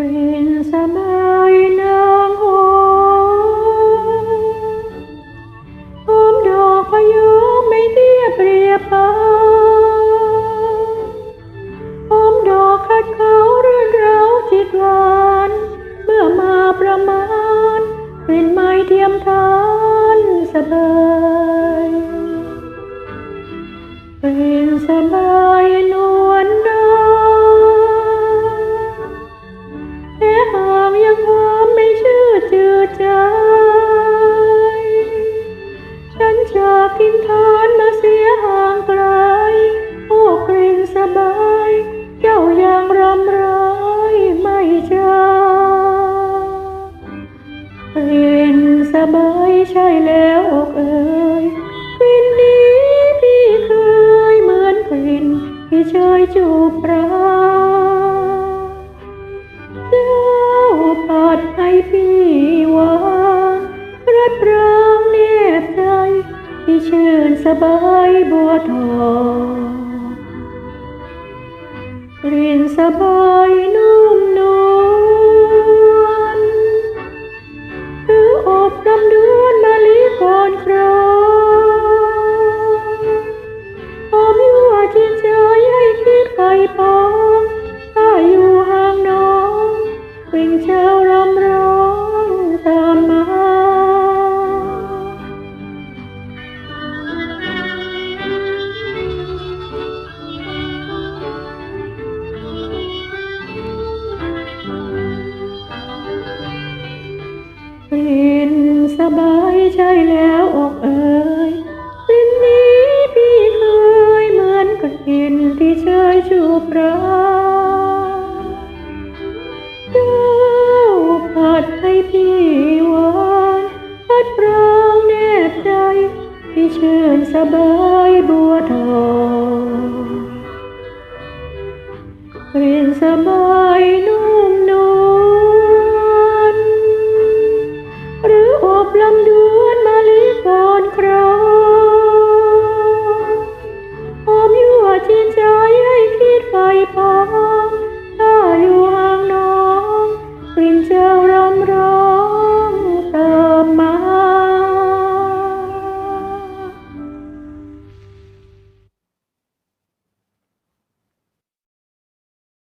เป็นสบายนางหอมหอมดอกพยอมไม่เทียบเรียบปานหอมดอกคัดเขาเรื่องเราจิตหวาน เมื่อมาประมาณ เป็นไม้เทียมทานเสมอ บายใช่แล้วอกเอ่ยกลิ่นนี้พี่เคยเหมือนกลิ่นที่เชยจูบปลาเจ้าปัดให้พี่วางรัดรางเนบใจที่ชื่นสบายบัวทองกลิ่นสบาย สบายใช่แล้วอกเอ๋ยเป็นนี้พี่เคยเหมือนกับอินที่เชยชูบราเจ้าผัดให้พี่หวานพัดรางแนบใจ พี่เชิญสบาย พ้องถ้าอยู่ห่างน้อง กลิ่นเจลรำร้อง